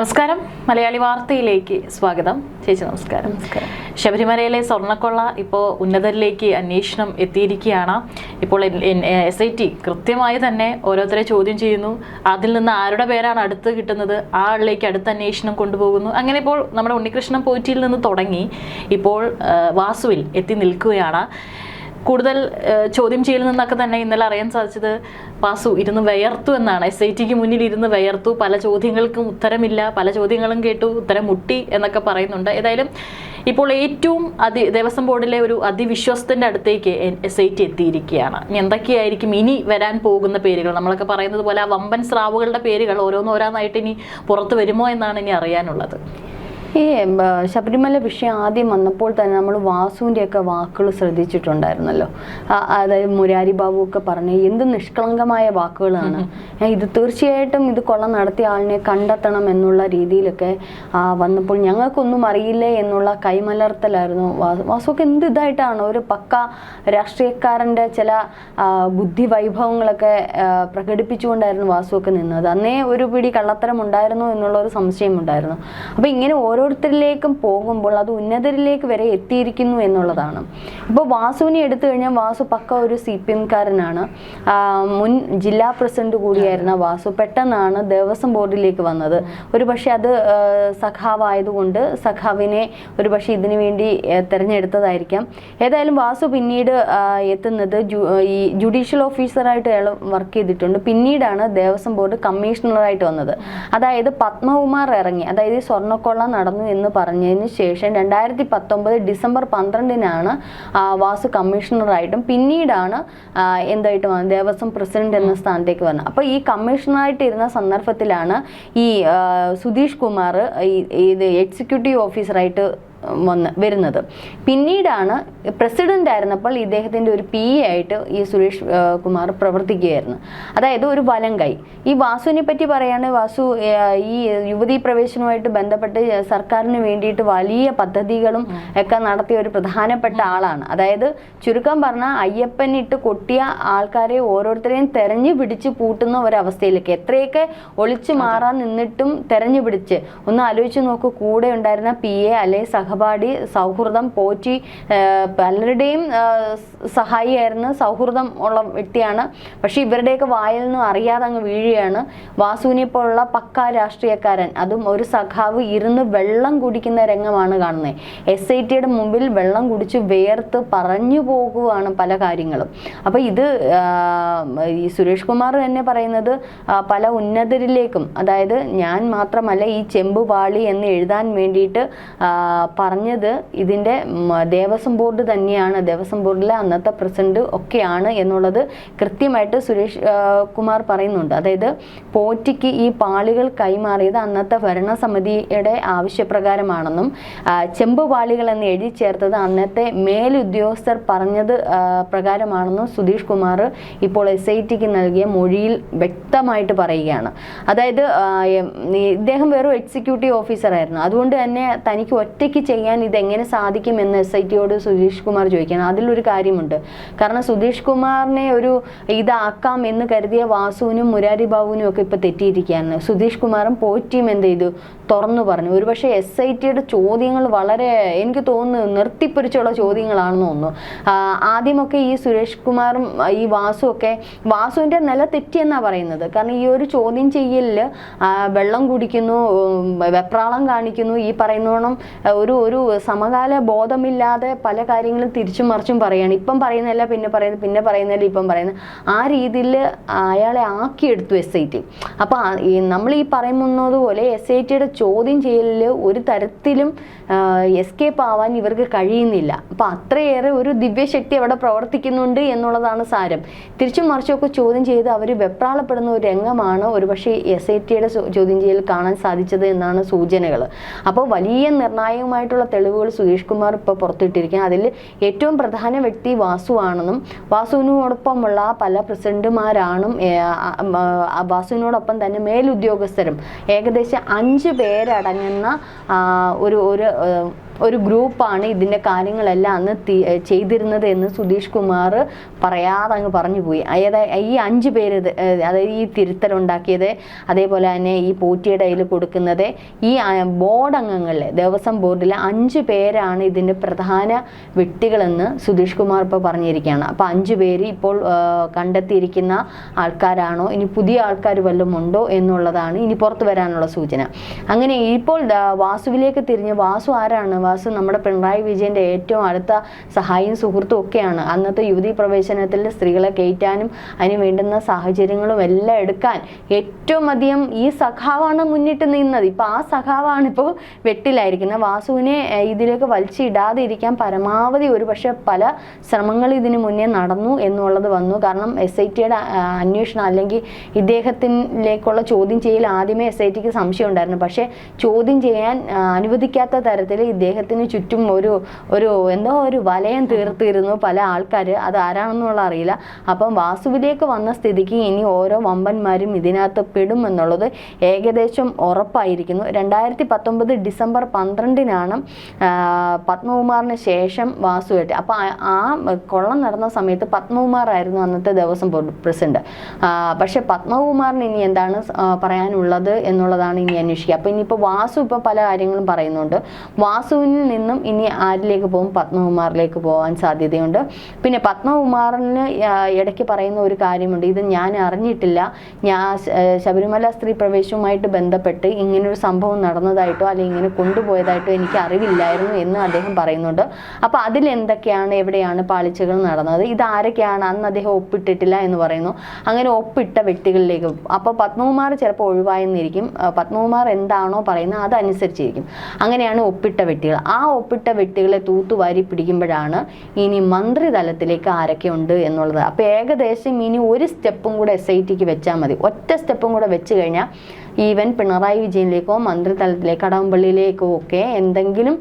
നമസ്കാരം. മലയാളി വാർത്തയിലേക്ക് സ്വാഗതം. ചേച്ചി നമസ്കാരം. ശബരിമലയിലെ സ്വർണക്കൊള്ള ഇപ്പോൾ ഉന്നതരിലേക്ക് അന്വേഷണം എത്തിയിരിക്കുകയാണ്. ഇപ്പോൾ എസ് ഐ ടി കൃത്യമായി തന്നെ ഓരോരുത്തരെ ചോദ്യം ചെയ്യുന്നു. അതിൽ നിന്ന് ആരുടെ പേരാണ് അടുത്ത് കിട്ടുന്നത്? ആ ആളിലേക്ക് അടുത്ത അന്വേഷണം കൊണ്ടുപോകുന്നു. അങ്ങനെ ഇപ്പോൾ നമ്മുടെ ഉണ്ണികൃഷ്ണൻ പോറ്റിയിൽ നിന്ന് തുടങ്ങി. ഇപ്പോൾ വാസുവിൽ എത്തി നിൽക്കുകയാണ്. കൂടുതൽ ചോദ്യം ചെയ്യലിൽ നിന്നൊക്കെ തന്നെ ഇന്നലെ അറിയാൻ സാധിച്ചത് വാസു ഇരുന്ന് വയർത്തു എന്നാണ്. എസ് ഐ ടിക്ക് മുന്നിൽ ഇരുന്ന് വയർത്തു. പല ചോദ്യങ്ങൾക്കും ഉത്തരമില്ല. പല ചോദ്യങ്ങളും കേട്ടു. ഉത്തരം മുട്ടി എന്നൊക്കെ പറയുന്നുണ്ട്. ഏതായാലും ഇപ്പോൾ ഏറ്റവും അതി ദേവസ്വം ബോർഡിലെ ഒരു അതിവിശ്വസ്തന്റെ അടുത്തേക്ക് എസ് ഐ ടി എത്തിയിരിക്കുകയാണ്. ഇനി എന്തൊക്കെയായിരിക്കും ഇനി വരാൻ പോകുന്ന പേരുകൾ? നമ്മളൊക്കെ പറയുന്നത് പോലെ ആ വമ്പൻ സ്രാവുകളുടെ പേരുകൾ ഓരോന്നോരോന്നായിട്ട് ഇനി പുറത്ത് വരുമോ എന്നാണ് ഇനി അറിയാനുള്ളത്. ഈ ശബരിമല വിഷയം ആദ്യം വന്നപ്പോൾ തന്നെ നമ്മൾ വാസുവിന്റെ ഒക്കെ വാക്കുകൾ ശ്രദ്ധിച്ചിട്ടുണ്ടായിരുന്നല്ലോ. അതായത് മുരാരി ബാബു ഒക്കെ പറഞ്ഞ എന്ത് നിഷ്കളങ്കമായ വാക്കുകളാണ്. ഇത് തീർച്ചയായിട്ടും ഇത് കൊള്ള നടത്തിയ ആളിനെ കണ്ടെത്തണം എന്നുള്ള രീതിയിലൊക്കെ ആ, വന്നപ്പോൾ ഞങ്ങൾക്കൊന്നും അറിയില്ലേ എന്നുള്ള കൈമലർത്തലായിരുന്നു വാസു വാസുവൊക്കെ എന്ത് ഇതായിട്ടാണ് ഒരു പക്ക രാഷ്ട്രീയക്കാരന്റെ ചില ബുദ്ധി വൈഭവങ്ങളൊക്കെ പ്രകടിപ്പിച്ചുകൊണ്ടായിരുന്നു വാസുവൊക്കെ നിന്നത്. അന്നേ ഒരു പിടി കള്ളത്തരം ഉണ്ടായിരുന്നു എന്നുള്ള ഒരു സംശയം ഉണ്ടായിരുന്നു അപ്പോൾ ഇങ്ങനെ ഓരോരുത്തരിലേക്കും പോകുമ്പോൾ അത് ഉന്നതരിലേക്ക് വരെ എത്തിയിരിക്കുന്നു എന്നുള്ളതാണ്. ഇപ്പോൾ വാസുവിനെ എടുത്തു കഴിഞ്ഞാൽ വാസു പക്ക ഒരു സി പി എംകാരനാണ്. മുൻ ജില്ലാ പ്രസിഡന്റ് കൂടിയായിരുന്ന വാസു പെട്ടെന്നാണ് ദേവസ്വം ബോർഡിലേക്ക് വന്നത്. ഒരു പക്ഷേ അത് സഖാവായതുകൊണ്ട് സഖാവിനെ ഒരു പക്ഷേ ഇതിനു വേണ്ടി തിരഞ്ഞെടുത്തതായിരിക്കാം. ഏതായാലും വാസു പിന്നീട് എത്തുന്നത് ഈ ജുഡീഷ്യൽ ഓഫീസറായിട്ട് അയാൾ വർക്ക് ചെയ്തിട്ടുണ്ട്. പിന്നീടാണ് ദേവസ്വം ബോർഡ് കമ്മീഷണറായിട്ട് വന്നത്. അതായത് പത്മകുമാർ ഇറങ്ങി. അതായത് സ്വർണക്കൊള്ള എന്ന് പറഞ്ഞതിന് ശേഷം രണ്ടായിരത്തി പത്തൊമ്പത് ഡിസംബർ പന്ത്രണ്ടിനാണ് വാസു കമ്മീഷണറായിട്ടും പിന്നീടാണ് എന്തായിട്ട് വന്നത്? ദേവസ്വം പ്രസിഡന്റ് എന്ന സ്ഥാനത്തേക്ക് വന്നത്. അപ്പോൾ ഈ കമ്മീഷണറായിട്ട് ഇരുന്ന സന്ദർഭത്തിലാണ് ഈ സുധീഷ് കുമാർ ഇത് എക്സിക്യൂട്ടീവ് ഓഫീസറായിട്ട് വന്ന് വരുന്നത്. പിന്നീടാണ് പ്രസിഡന്റ് ആയിരുന്നപ്പോൾ ഇദ്ദേഹത്തിന്റെ ഒരു പി എ ആയിട്ട് ഈ സുരേഷ് കുമാർ പ്രവർത്തിക്കുകയായിരുന്നു. അതായത് ഒരു വലം കൈ. ഈ വാസുവിനെ പറ്റി പറയുകയാണെങ്കിൽ വാസു ഈ യുവതീ പ്രവേശനവുമായിട്ട് ബന്ധപ്പെട്ട് സർക്കാരിന് വേണ്ടിയിട്ട് വലിയ പദ്ധതികളും ഒക്കെ നടത്തിയ ഒരു പ്രധാനപ്പെട്ട ആളാണ്. അതായത് ചുരുക്കം പറഞ്ഞാൽ അയ്യപ്പനിട്ട് കൊട്ടിയ ആൾക്കാരെ ഓരോരുത്തരെയും തെരഞ്ഞു പിടിച്ച് പൂട്ടുന്ന ഒരവസ്ഥയിലേക്ക്. എത്രയൊക്കെ ഒളിച്ചു മാറാൻ നിന്നിട്ടും തെരഞ്ഞു പിടിച്ച്. ഒന്ന് ആലോചിച്ച് നോക്കൂ കൂടെ ഉണ്ടായിരുന്ന പി എ അല്ലെ സഹപാഠി സൗഹൃദം പോറ്റി പലരുടെയും സഹായിയായിരുന്നു സൗഹൃദം ഉള്ള വ്യക്തിയാണ്. പക്ഷേ ഇവരുടെയൊക്കെ വായിൽ നിന്ന് അറിയാതെ അങ്ങ് വീഴുകയാണ്. വാസുവിനെ പോലുള്ള പക്ക രാഷ്ട്രീയക്കാരൻ അതും ഒരു സഖാവ് ഇരുന്ന് വെള്ളം കുടിക്കുന്ന രംഗമാണ് കാണുന്നത്. എസ് ഐ ടിയുടെ മുമ്പിൽ വെള്ളം കുടിച്ച് വേർത്ത് പറഞ്ഞു പോകുവാണ് പല കാര്യങ്ങളും. അപ്പോൾ ഇത് ഈ സുരേഷ് കുമാർ തന്നെ പറയുന്നത് പല ഉന്നതരിലേക്കും അതായത് ഞാൻ മാത്രമല്ല ഈ ചെമ്പുപാളി എന്ന് എഴുതാൻ വേണ്ടിയിട്ട് പറഞ്ഞത് ഇതിന്റെ ദേവസ്വം ബോർഡ് തന്നെയാണ്. ദേവസ്വം ബോർഡിലെ അന്നത്തെ പ്രസിഡന്റ് ഒക്കെയാണ് എന്നുള്ളത് കൃത്യമായിട്ട് സുരേഷ് കുമാർ പറയുന്നുണ്ട്. അതായത് പോറ്റിക്ക് ഈ പാളികൾ കൈമാറിയത് അന്നത്തെ ഭരണസമിതിയുടെ ആവശ്യപ്രകാരമാണെന്നും ചെമ്പ് പാളികൾ എന്ന് എഴുതി ചേർത്തത് അന്നത്തെ മേലുദ്യോഗസ്ഥർ പറഞ്ഞത് പ്രകാരമാണെന്നും സുധീഷ് കുമാർ ഇപ്പോൾ എസ് ഐ ടിക്ക് നൽകിയ മൊഴിയിൽ വ്യക്തമായിട്ട് പറയുകയാണ്. അതായത് ഇദ്ദേഹം വെറും എക്സിക്യൂട്ടീവ് ഓഫീസറായിരുന്നു അതുകൊണ്ട് തന്നെ തനിക്ക് ഒറ്റയ്ക്ക് ചെയ്യാൻ ഇതെങ്ങനെ സാധിക്കും എന്ന് എസ് ഐ ടിയോട് സുധീഷ് കുമാർ ചോദിക്കണം അതിലൊരു കാര്യമുണ്ട്. കാരണം സുധീഷ് കുമാറിനെ ഒരു ഇതാക്കാം എന്ന് കരുതിയ വാസുവിനും മുരാരി ബാബുവിനും ഒക്കെ ഇപ്പൊ തെറ്റിയിരിക്കുകയാണ്. സുധീഷ് കുമാറും പോറ്റിയും എന്ത് ചെയ്തു? തുറന്നു പറഞ്ഞു. ഒരുപക്ഷെ എസ് ഐ ടിയുടെ ചോദ്യങ്ങൾ വളരെ എനിക്ക് തോന്നുന്നു നിർത്തിപ്പൊരിച്ചുള്ള ചോദ്യങ്ങളാണെന്ന് തോന്നുന്നു. ആദ്യമൊക്കെ ഈ സുരേഷ് കുമാറും ഈ വാസു ഒക്കെ വാസുവിന്റെ നില തെറ്റിയെന്നാണ് പറയുന്നത്. കാരണം ഈ ഒരു ചോദ്യം ചെയ്യലിൽ വെള്ളം കുടിക്കുന്നു വെപ്രാളം കാണിക്കുന്നു ഈ പറയുന്നോണം ഒരു ഒരു സമകാല ബോധമില്ലാതെ പല കാര്യങ്ങളും തിരിച്ചും മറിച്ചും പറയുകയാണ് ഇപ്പം പറയുന്നതല്ല പിന്നെ പറയുന്നത് പിന്നെ പറയുന്നതല്ല ഇപ്പം പറയുന്നത് ആ രീതിയിൽ അയാളെ ആക്കിയെടുത്തു എസ് ഐ ടി അപ്പോൾ നമ്മൾ ഈ പറയുന്നത് പോലെ എസ് ഐ ടിയുടെ ചോദ്യം ചെയ്യലിൽ ഒരു തരത്തിലും എസ്കേപ്പ് ആവാൻ ഇവർക്ക് കഴിയുന്നില്ല. അപ്പം അത്രയേറെ ഒരു ദിവ്യശക്തി അവിടെ പ്രവർത്തിക്കുന്നുണ്ട് എന്നുള്ളതാണ് സാരം. തിരിച്ചും മറിച്ചൊക്കെ ചോദ്യം ചെയ്ത് അവർ വെപ്രാളപ്പെടുന്ന ഒരു രംഗമാണ് ഒരുപക്ഷെ എസ് ഐ ടിയുടെ ചോദ്യം ചെയ്യൽ കാണാൻ സാധിച്ചത് എന്നാണ് സൂചനകൾ അപ്പോൾ വലിയ നിർണായകമായിട്ടുള്ള തെളിവുകൾ സുരേഷ് കുമാർ ഇപ്പോൾ പുറത്തിട്ടിരിക്കുന്നത് അതിൽ ഏറ്റവും പ്രധാന വ്യക്തി വാസുവാണെന്നും വാസുവിനോടൊപ്പമുള്ള പല പ്രസിഡന്റുമാരാണും വാസുവിനോടൊപ്പം തന്നെ മേലുദ്യോഗസ്ഥരും ഏകദേശം അഞ്ച് പേരടങ്ങുന്ന ഒരു ഒരു 哎 ഒരു ഗ്രൂപ്പാണ് ഇതിന്റെ കാര്യങ്ങളെല്ലാം അന്ന് ചെയ്തിരുന്നത് എന്ന് സുധീഷ് കുമാർ പറയാതെ അങ്ങ് പറഞ്ഞു പോയി. അതായത് ഈ അഞ്ച് പേര് അതായത് ഈ തിരുത്തലുണ്ടാക്കിയത് അതേപോലെ തന്നെ ഈ പോറ്റിയുടെ കയ്യിൽ കൊടുക്കുന്നത് ഈ ബോർഡ് അംഗങ്ങളിലെ ദേവസ്വം ബോർഡിലെ അഞ്ച് പേരാണ് ഇതിന്റെ പ്രധാന വ്യക്തികളെന്ന് സുധീഷ് കുമാർ ഇപ്പോൾ പറഞ്ഞിരിക്കുകയാണ്. അപ്പോൾ അഞ്ച് പേര് ഇപ്പോൾ കണ്ടെത്തിയിരിക്കുന്ന ആൾക്കാരാണോ ഇനി പുതിയ ആൾക്കാർ വല്ലതും ഉണ്ടോ എന്നുള്ളതാണ് ഇനി പുറത്തു വരാനുള്ള സൂചന. അങ്ങനെ ഇപ്പോൾ വാസുവിലേക്ക് തിരിഞ്ഞ് വാസു ആരാണ്? വാസു നമ്മുടെ പിണറായി വിജയന്റെ ഏറ്റവും അടുത്ത സഹായിയും സുഹൃത്തും ഒക്കെയാണ്. അന്നത്തെ യുവതി പ്രവേശനത്തിൽ സ്ത്രീകളെ കയറ്റാനും അതിന് വേണ്ടുന്ന സാഹചര്യങ്ങളും എല്ലാം എടുക്കാൻ ഏറ്റവും അധികം ഈ സഖാവാണ് മുന്നിട്ട് നിന്നത്. ഇപ്പൊ ആ സഖാവാണ് ഇപ്പോൾ വെട്ടിലായിരിക്കുന്നത്. വാസുവിനെ ഇതിലേക്ക് വലിച്ചിടാതെ ഇരിക്കാൻ പരമാവധി ഒരു പക്ഷെ പല ശ്രമങ്ങൾ ഇതിനു മുന്നേ നടന്നു എന്നുള്ളത് വന്നു. കാരണം എസ് ഐ ടിയുടെ അന്വേഷണം അല്ലെങ്കിൽ ഇദ്ദേഹത്തിലേക്കുള്ള ചോദ്യം ചെയ്യൽ ആദ്യമേ എസ് ഐ ടിക്ക് സംശയം ഉണ്ടായിരുന്നു. പക്ഷേ ചോദ്യം ചെയ്യാൻ അനുവദിക്കാത്ത തരത്തിൽ ഇദ്ദേഹത്തിന് ചുറ്റും ഒരു ഒരു എന്തോ ഒരു വലയം തീർത്തിരുന്നു പല ആൾക്കാർ അത് ആരാണെന്നുള്ള അറിയില്ല. അപ്പം വാസുവിലേക്ക് വന്ന സ്ഥിതിക്ക് ഇനി ഓരോ വമ്പന്മാരും ഇതിനകത്ത് പെടും എന്നുള്ളത് ഏകദേശം ഉറപ്പായിരിക്കുന്നു. രണ്ടായിരത്തി പത്തൊമ്പത് ഡിസംബർ പന്ത്രണ്ടിനാണ് പത്മകുമാറിന് ശേഷം വാസുവായിട്ട് അപ്പം ആ കൊള്ളം നടന്ന സമയത്ത് പത്മകുമാറായിരുന്നു അന്നത്തെ ദിവസം പ്രസിഡന്റ്. പക്ഷെ പത്മകുമാറിന് ഇനി എന്താണ് പറയാനുള്ളത് എന്നുള്ളതാണ് ഇനി അന്വേഷിക്കുക. അപ്പം ഇനിയിപ്പോൾ വാസു ഇപ്പോൾ പല കാര്യങ്ങളും പറയുന്നുണ്ട്. വാസുവിൽ നിന്നും ഇനി ആരിലേക്ക് പോകും? പത്മകുമാറിലേക്ക് പോകാൻ സാധ്യതയുണ്ട്. പിന്നെ പത്മകുമാറിന് ഇടയ്ക്ക് പറയുന്ന ഒരു കാര്യമുണ്ട്. ഇത് ഞാൻ അറിഞ്ഞിട്ടില്ല. ഞാൻ ശബരിമല സ്ത്രീ പ്രവേശവുമായിട്ട് ബന്ധപ്പെട്ട് ഇങ്ങനൊരു സംഭവം നടന്നതായിട്ടോ അല്ലെങ്കിൽ ഇങ്ങനെ കൊണ്ടുപോയതായിട്ടോ എനിക്ക് അറിവില്ലായിരുന്നു എന്ന് അദ്ദേഹം പറയുന്നുണ്ട്. അപ്പോൾ അതിൽ എന്തൊക്കെയാണ് എവിടെയാണ് പാളിച്ചകൾ നടന്നത്? ഇത് ആരൊക്കെയാണ്? അന്ന് അദ്ദേഹം ഒപ്പിട്ടിട്ടില്ല എന്ന് പറയുന്നു. അങ്ങനെ ഒപ്പിട്ട വ്യക്തികളിലേക്ക് അപ്പോൾ പത്മകുമാർ ചിലപ്പോൾ ഒഴിവായെന്നിരിക്കും. പത്മകുമാർ എന്താണോ പറയുന്നത് അതനുസരിച്ചിരിക്കും. അങ്ങനെയാണ് ഒപ്പിട്ട വ്യക്തികൾ. ആ ഒപ്പിട്ട വ്യക്തികളെ തൂത്തുവാരി പിടിക്കുമ്പോഴാണ് ഇനി മന്ത്രിതലത്തിലേക്ക് ആരൊക്കെ ഉണ്ട് എന്നുള്ളത്. അപ്പോൾ ഏകദേശം ഇനി ഒരു സ്റ്റെപ്പും കൂടെ എസ് ഐ ടിക്ക് വെച്ചാൽ മതി. ഒറ്റ സ്റ്റെപ്പും കൂടെ വെച്ച് കഴിഞ്ഞാൽ ഈവൻ പിണറായി വിജയനിലേക്കോ മന്ത്രിതലത്തിലേക്കോ കടകംപള്ളിയിലേക്കോ ഒക്കെ എന്തെങ്കിലും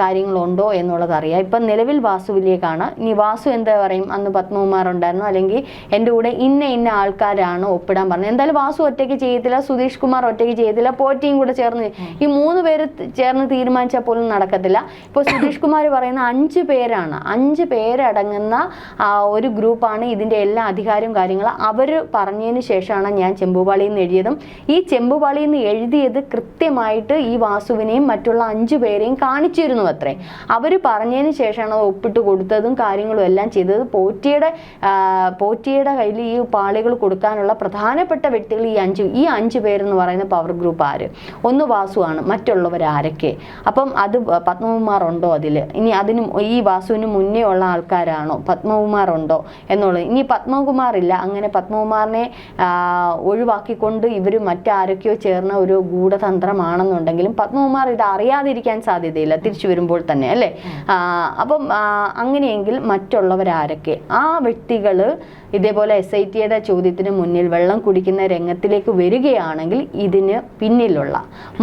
കാര്യങ്ങളുണ്ടോ എന്നുള്ളത് അറിയാം. ഇപ്പം നിലവിൽ വാസുവിലേക്കാണ് ഇനി വാസു എന്താ പറയും? അന്ന് പത്മകുമാർ ഉണ്ടായിരുന്നു. അല്ലെങ്കിൽ എന്റെ കൂടെ ഇന്ന ഇന്ന ആൾക്കാരാണ് ഒപ്പിടാൻ പറഞ്ഞത്. എന്തായാലും വാസു ഒറ്റയ്ക്ക് ചെയ്യത്തില്ല സുധീഷ് കുമാർ ഒറ്റയ്ക്ക് ചെയ്യത്തില്ല പോറ്റിയും കൂടെ ചേർന്ന് ഈ മൂന്ന് പേര് ചേർന്ന് തീരുമാനിച്ചാൽ പോലും നടക്കത്തില്ല. ഇപ്പോൾ സുധീഷ് കുമാർ പറയുന്ന അഞ്ച് പേരാണ്. അഞ്ച് പേരടങ്ങുന്ന ഒരു ഗ്രൂപ്പാണ് ഇതിന്റെ എല്ലാ അധികാരവും കാര്യങ്ങളും. അവർ പറഞ്ഞതിന് ശേഷമാണ് ഞാൻ ചെമ്പുപാളിയിൽ നിന്ന് എഴുതിയതും. ഈ ചെമ്പുപാളിയിൽ എന്ന് എഴുതിയത് കൃത്യമായിട്ട് ഈ വാസുവിനെയും മറ്റുള്ള അഞ്ചു പേരെയും കാണിച്ചിരുന്നു അത്രേ. അവർ പറഞ്ഞതിന് ശേഷമാണ് ഒപ്പിട്ട് കൊടുത്തതും കാര്യങ്ങളും എല്ലാം ചെയ്തത്. പോറ്റിയുടെ പോറ്റിയുടെ കയ്യിൽ ഈ പാളികൾ കൊടുക്കാനുള്ള പ്രധാനപ്പെട്ട വ്യക്തികൾ ഈ അഞ്ച് ഈ അഞ്ച് പേരെന്ന് പറയുന്ന പവർ ഗ്രൂപ്പ് ആര്? ഒന്ന് വാസുവാണ് മറ്റുള്ളവർ ആരൊക്കെ? അപ്പം അത് പത്മകുമാർ ഉണ്ടോ അതിൽ ഇനി അതിന് ഈ വാസുവിന് മുന്നേ ഉള്ള ആൾക്കാരാണോ? പത്മകുമാർ ഉണ്ടോ എന്നുള്ളത്. ഇനി പത്മകുമാർ ഇല്ല. അങ്ങനെ പത്മകുമാറിനെ ഒഴിവാക്കിക്കൊണ്ട് ഇവർ മറ്റാരൊക്കെയോ ചേർന്ന ഒരു ഗൂഢതന്ത്രമാണെന്നുണ്ടെങ്കിലും പത്മകുമാർ ഇത് അറിയാതിരിക്കാൻ സാധ്യതയില്ല തിരിച്ചു വരുമ്പോൾ തന്നെ അല്ലേ? അപ്പം അങ്ങനെയെങ്കിൽ മറ്റുള്ളവരാരൊക്കെ ആ വ്യക്തികൾ ഇതേപോലെ എസ് ഐ ടിയുടെ ചോദ്യത്തിന് മുന്നിൽ വെള്ളം കുടിക്കുന്ന രംഗത്തിലേക്ക് വരികയാണെങ്കിൽ ഇതിന് പിന്നിലുള്ള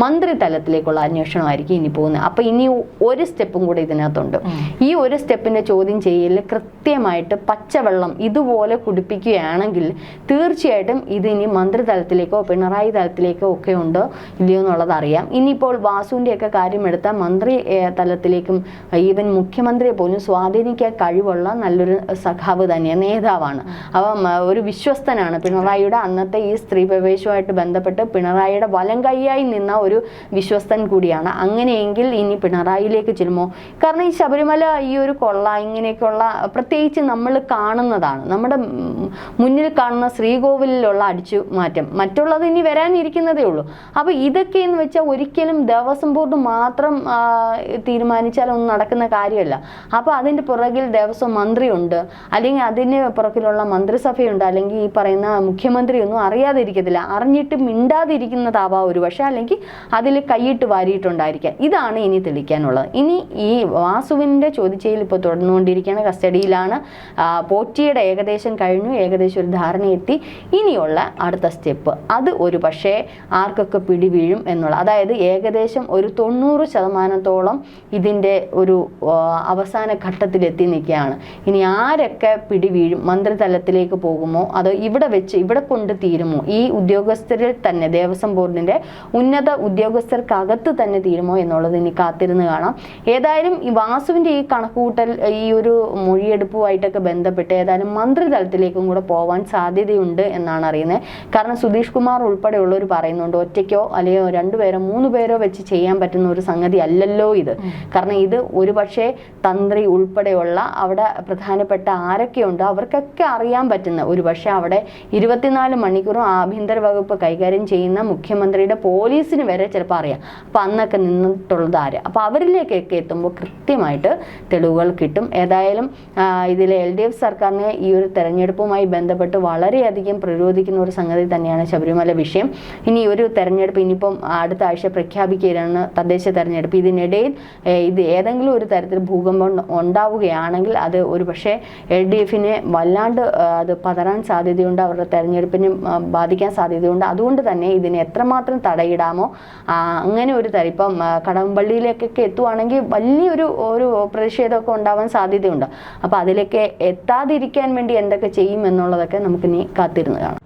മന്ത്രിതലത്തിലേക്കുള്ള അന്വേഷണമായിരിക്കും ഇനി പോകുന്നത്. അപ്പോൾ ഇനി ഒരു സ്റ്റെപ്പും കൂടെ ഇതിനകത്തുണ്ട്. ഈ ഒരു സ്റ്റെപ്പിന്റെ ചോദ്യം ചെയ്യൽ കൃത്യമായിട്ട് പച്ചവെള്ളം ഇതുപോലെ കുടിപ്പിക്കുകയാണെങ്കിൽ തീർച്ചയായിട്ടും ഇത് ഇനി മന്ത്രിതലത്തിലേക്കോ പിണറായി തലത്തിലേക്കോ ഒക്കെ ഉണ്ടോ ഇല്ലയോ എന്നുള്ളത് അറിയാം. ഇനിയിപ്പോൾ വാസുവിന്റെയൊക്കെ കാര്യമെടുത്താൽ മന്ത്രി തലത്തിലേക്കും ഈവൻ മുഖ്യമന്ത്രിയെ പോലും സ്വാധീനിക്കാൻ കഴിവുള്ള നല്ലൊരു സഖാവ് തന്നെയാണ് നേതാവാണ്. അപ്പം ഒരു വിശ്വസ്തനാണ്. പിണറായിയുടെ അന്നത്തെ ഈ സ്ത്രീ പ്രവേശവുമായിട്ട് ബന്ധപ്പെട്ട് പിണറായിയുടെ വലം കൈയായി നിന്ന ഒരു വിശ്വസ്തൻ കൂടിയാണ്. അങ്ങനെയെങ്കിൽ ഇനി പിണറായിയിലേക്ക് ചെല്ലുമോ? കാരണം ഈ ശബരിമല ഈ ഒരു കൊള്ള ഇങ്ങനെയൊക്കെയുള്ള പ്രത്യേകിച്ച് നമ്മൾ കാണുന്നതാണ്. നമ്മുടെ മുന്നിൽ കാണുന്ന ശ്രീകോവിലുള്ള അടിച്ചു മാറ്റം മറ്റുള്ളത് ഇനി വരാനിരിക്കുന്നതേ ഉള്ളൂ. അപ്പോൾ ഇതൊക്കെ എന്ന് വെച്ചാൽ ഒരിക്കലും ദേവസ്വം ബോർഡ് മാത്രം തീരുമാനിച്ചാലൊന്നും നടക്കുന്ന കാര്യമല്ല. അപ്പോൾ അതിന്റെ പുറകിൽ ദേവസ്വം മന്ത്രിയുണ്ട്. അല്ലെങ്കിൽ അതിന് പുറകിലുള്ള മന്ത്രിസഭയുണ്ട്. അല്ലെങ്കിൽ ഈ പറയുന്ന മുഖ്യമന്ത്രി ഒന്നും അറിയാതിരിക്കത്തില്ല. അറിഞ്ഞിട്ട് മിണ്ടാതിരിക്കുന്നതാവാം ഒരു പക്ഷേ അല്ലെങ്കിൽ അതിൽ കൈയിട്ട് വാരിയിട്ടുണ്ടായിരിക്കാം. ഇതാണ് ഇനി തെളിക്കാനുള്ളത് ഇനി ഈ വാസുവിന്റെ ചോദിച്ചയിൽ ഇപ്പോൾ തുടർന്നുകൊണ്ടിരിക്കുകയാണ് കസ്റ്റഡിയിലാണ് പോറ്റിയുടെ ഏകദേശം കഴിഞ്ഞു. ഏകദേശം ഒരു ധാരണയെത്തി. ഇനിയുള്ള അടുത്ത സ്റ്റെപ്പ്. അത് ഒരു പക്ഷേ ആർക്കൊക്കെ പിടിവീഴും എന്നുള്ള അതായത് ഏകദേശം ഒരു തൊണ്ണൂറ് ശതമാനത്തോളം ഇതിന്റെ ഒരു അവസാന ഘട്ടത്തിലെത്തി നിൽക്കുകയാണ്. ഇനി ആരൊക്കെ പിടിവീഴും മന്ത്രിതലത്തിലേക്ക് പോകുമോ അത് ഇവിടെ വെച്ച് ഇവിടെ കൊണ്ട് തീരുമോ ഈ ഉദ്യോഗസ്ഥരിൽ തന്നെ ദേവസ്വം ബോർഡിന്റെ ഉന്നത ഉദ്യോഗസ്ഥർക്കകത്ത് തന്നെ തീരുമോ എന്നുള്ളത് ഇനി കാത്തിരുന്ന് കാണാം. ഏതായാലും ഈ വാസുവിന്റെ ഈ കണക്കുകൂട്ടൽ ഈ ഒരു മൊഴിയെടുപ്പുമായിട്ടൊക്കെ ബന്ധപ്പെട്ട് ഏതായാലും മന്ത്രിതലത്തിലേക്കും കൂടെ പോവാൻ സാധ്യതയുണ്ട് എന്നാണ് അറിയുന്നത്. കാരണം സുധീഷ് കുമാർ ഉൾപ്പെടെയുള്ളവർ പറയുന്നുണ്ട് ഒറ്റയ്ക്കോ അല്ലെങ്കിൽ രണ്ടുപേരോ മൂന്ന് പേരോ വെച്ച് ചെയ്യാൻ പറ്റുന്ന ഒരു സംഗതി അല്ലല്ലോ ഇത്. കാരണം ഇത് ഒരുപക്ഷെ തന്ത്രി ഉൾപ്പെടെയുള്ള അവിടെ പ്രധാനപ്പെട്ട ആരൊക്കെയുണ്ടോ അവർക്കൊക്കെ അറിയാൻ പറ്റുന്ന ഒരു പക്ഷേ അവിടെ ഇരുപത്തിനാല് മണിക്കൂറും ആഭ്യന്തര വകുപ്പ് കൈകാര്യം ചെയ്യുന്ന മുഖ്യമന്ത്രിയുടെ പോലീസിന് വരെ ചിലപ്പോൾ അറിയാം. അപ്പം അന്നൊക്കെ നിന്നിട്ടുള്ളത് ആര്? അപ്പോൾ അവരിലേക്കൊക്കെ എത്തുമ്പോൾ കൃത്യമായിട്ട് തെളിവുകൾ കിട്ടും. ഏതായാലും ഇതിൽ എൽ ഡി എഫ് സർക്കാരിനെ ഈ ഒരു തെരഞ്ഞെടുപ്പുമായി ബന്ധപ്പെട്ട് വളരെയധികം പ്രതിരോധിക്കുന്ന ഒരു സംഗതി തന്നെയാണ് ശബരിമല വിഷയം. ഇനി ഒരു തെരഞ്ഞെടുപ്പ് ഇനിയിപ്പം അടുത്ത ആഴ്ച പ്രഖ്യാപിക്കുകയാണ് തദ്ദേശ തെരഞ്ഞെടുപ്പ്. ഇതിനിടയിൽ ഇത് ഏതെങ്കിലും ഒരു തരത്തിൽ ഭൂകമ്പം ഉണ്ടാവുകയാണെങ്കിൽ അത് ഒരു പക്ഷേ എൽ ഡി എഫിനെ വല്ലാണ്ട് അത് പതറാൻ സാധ്യതയുണ്ട് അവരുടെ തെരഞ്ഞെടുപ്പിനെ ബാധിക്കാൻ സാധ്യതയുണ്ട്. അതുകൊണ്ട് തന്നെ ഇതിനെ എത്രമാത്രം തടയിടാമോ അങ്ങനെ ഒരു തരം ഇപ്പം കടമ്പള്ളിയിലേക്കൊക്കെ എത്തുവാണെങ്കിൽ വലിയൊരു ഒരു പ്രതിഷേധമൊക്കെ ഉണ്ടാവാൻ സാധ്യതയുണ്ട്. അപ്പോൾ അതിലേക്ക് എത്താതിരിക്കാൻ വേണ്ടി എന്തൊക്കെ ചെയ്യും എന്നുള്ളതൊക്കെ നമുക്കിനി കാത്തിരുന്ന് കാണാം.